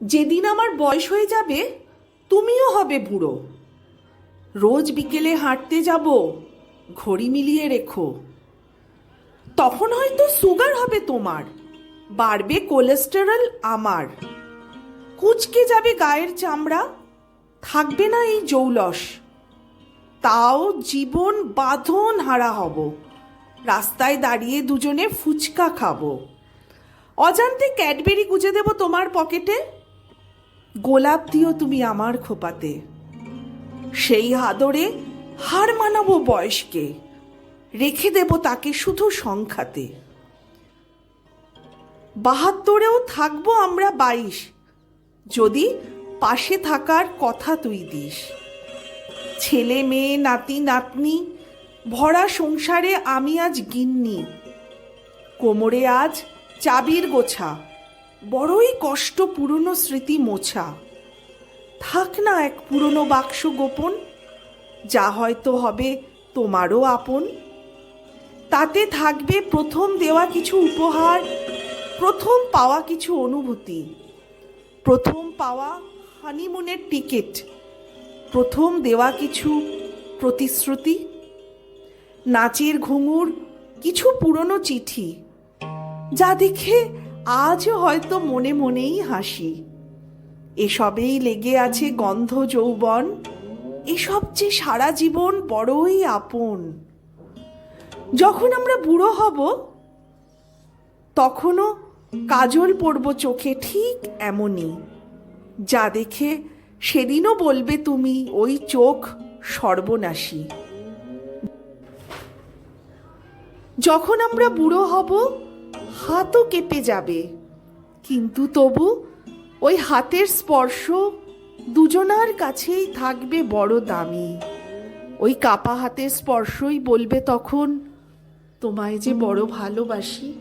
যেদিন আমার বয়স হয়ে যাবে, তুমিও হবে বুড়ো। রোজ বিকেলে হাঁটতে যাব, ঘড়ি মিলিয়ে রেখো। তখন হয়তো সুগার হবে তোমার, বাড়বে কোলেস্টেরল আমার। কুচকে যাবে গায়ের চামড়া, থাকবে না এই জৌলস। তাও জীবন বাঁধন হারা হব, রাস্তায় দাঁড়িয়ে দুজনে ফুচকা খাব। অজান্তে ক্যাডবেরি গুজে দেব তোমার পকেটে গোলাপ দিও তুমি আমার খোপাতে। সেই আদরে হার মানাবো বয়সকে। রেখে দেব তাকে শুধু সংখ্যাতে। বাহাত্তরেও থাকব আমরা বাইশ। যদি পাশে থাকার কথা তুই দিস। ছেলে, মেয়ে, নাতি, নাতনি, ভরা সংসারে আমি আজ গিন্নি। কোমরে আজ চাবির গোছা। বড়ই কষ্ট পুরনো স্মৃতি মোছা। থাক না এক পুরনো বাক্স গোপন, যা হয়তো হবে তোমারও আপন। তাতে থাকবে প্রথম দেওয়া কিছু উপহার, প্রথম পাওয়া কিছু অনুভূতি। প্রথম পাওয়া হানিমুনের টিকিট, প্রথম দেওয়া কিছু প্রতিশ্রুতি। নাচের ঘুঙুর কিছু পুরনো চিঠি, যা দেখে আজও হয়তো মনে মনেই হাসি। এসবেই লেগে আছে গন্ধ যৌবন। এসব যে সারা জীবন বড়ই আপন। যখন আমরা বুড়ো হব, তখনও কাজল পড়ব চোখে ঠিক এমনই। যা দেখে সেদিনও বলবে তুমি, ওই চোখ সর্বনাশী। যখন আমরা বুড়ো হব হাতও কেঁপে যাবে। কিন্তু তবু ওই হাতের স্পর্শ দুজনার কাছেই থাকবে বড় দামি। ওই কাপা হাতের স্পর্শই বলবে তখন, তোমায় যে বড় ভালোবাসি